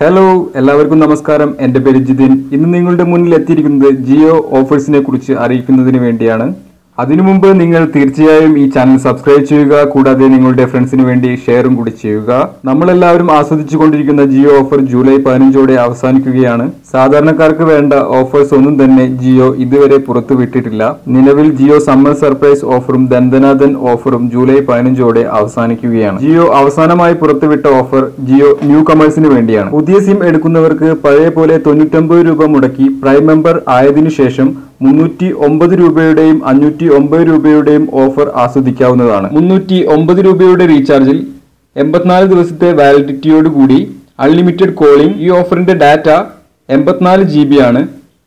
Hello എല്ലാവർക്കും നമസ്കാരം. എന്റെ പേര് ജിതിൻ. ഇന്ന് നിങ്ങളുടെ മുന്നിൽ എത്തിയിരിക്കുന്നത് ജിയോ ഓഫേഴ്സിനെ കുറിച്ച് അറിയിക്കുന്നതിന് വേണ്ടിയാണ്. അതിനു മുമ്പ് നിങ്ങൾ തീർച്ചയായും ഈ ചാനൽ സബ്സ്ക്രൈബ് ചെയ്യുക. കൂടാതെ നിങ്ങളുടെ ഫ്രണ്ട്സിന് വേണ്ടി ഷെയറും കൂടി ചെയ്യുക. നമ്മളെല്ലാവരും ആസ്വദിച്ചു കൊണ്ടിരിക്കുന്ന ജിയോ ഓഫർ ജൂലൈ പതിനഞ്ചോടെ അവസാനിക്കുകയാണ്. സാധാരണക്കാർക്ക് വേണ്ട ഓഫേഴ്സ് ഒന്നും തന്നെ ജിയോ ഇതുവരെ പുറത്തുവിട്ടിട്ടില്ല നിലവിൽ ജിയോ സമ്മർ സർപ്രൈസ് ഓഫറും ദന്തനാഥൻ ഓഫറും ജൂലൈ പതിനഞ്ചോടെ അവസാനിക്കുകയാണ്. ജിയോ അവസാനമായി പുറത്തുവിട്ട ഓഫർ ജിയോ ന്യൂ കമേഴ്സിന് വേണ്ടിയാണ്. പുതിയ സിം എടുക്കുന്നവർക്ക് പഴയ പോലെ തൊണ്ണൂറ്റൊമ്പത് രൂപ മുടക്കി പ്രൈം മെമ്പർ ആയതിനു ശേഷം മുന്നൂറ്റി ഒമ്പത് രൂപയുടെയും അഞ്ഞൂറ്റി ഒമ്പത് രൂപയുടെയും ഓഫർ ആസ്വദിക്കാവുന്നതാണ്. മുന്നൂറ്റി ഒമ്പത് രൂപയുടെ റീചാർജിൽ എൺപത്തിനാല് ദിവസത്തെ വാലിഡിറ്റിയോട് കൂടി അൺലിമിറ്റഡ് കോളിംഗ് ഈ ഓഫറിന്റെ ഡാറ്റ എൺപത്തിനാല് ജി ബി ആണ്.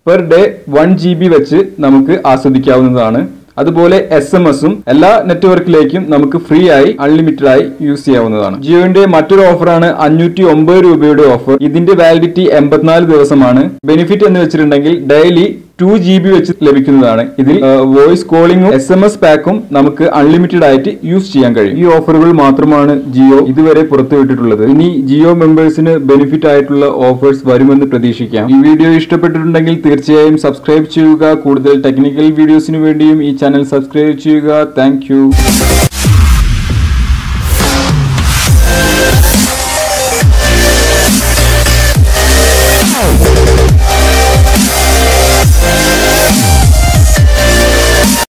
Per day one G B വെച്ച് നമുക്ക് ആസ്വദിക്കാവുന്നതാണ്. അതുപോലെ എസ് എം എസും എല്ലാ നെറ്റ്വർക്കിലേക്കും നമുക്ക് ഫ്രീ ആയി അൺലിമിറ്റഡ് ആയി യൂസ് ചെയ്യാവുന്നതാണ്. ജിയോന്റെ മറ്റൊരു ഓഫറാണ് അഞ്ഞൂറ്റി ഒമ്പത് രൂപയുടെ ഓഫർ ഇതിന്റെ വാലിഡിറ്റി എൺപത്തിനാല് ദിവസമാണ്. ബെനിഫിറ്റ് എന്ന് വെച്ചിട്ടുണ്ടെങ്കിൽ ഡെയിലി ടു ജി ബി വെച്ച് ലഭിക്കുന്നതാണ്. ഇതിൽ വോയിസ് കോളിംഗും എസ് എം എസ് പാക്കും നമുക്ക് അൺലിമിറ്റഡ് ആയിട്ട് യൂസ് ചെയ്യാൻ കഴിയും. ഈ ഓഫറുകൾ മാത്രമാണ് ജിയോ ഇതുവരെ പുറത്തുവിട്ടിട്ടുള്ളത്. ഇനി ജിയോ മെമ്പേഴ്സിന് ബെനിഫിറ്റ് ആയിട്ടുള്ള ഓഫേഴ്സ് വരുമെന്ന് പ്രതീക്ഷിക്കാം. ഈ വീഡിയോ ഇഷ്ടപ്പെട്ടിട്ടുണ്ടെങ്കിൽ തീർച്ചയായും സബ്സ്ക്രൈബ് ചെയ്യുക. കൂടുതൽ ടെക്നിക്കൽ വീഡിയോസിന് വേണ്ടിയും ഈ ചാനൽ സബ്സ്ക്രൈബ് ചെയ്യുക. താങ്ക്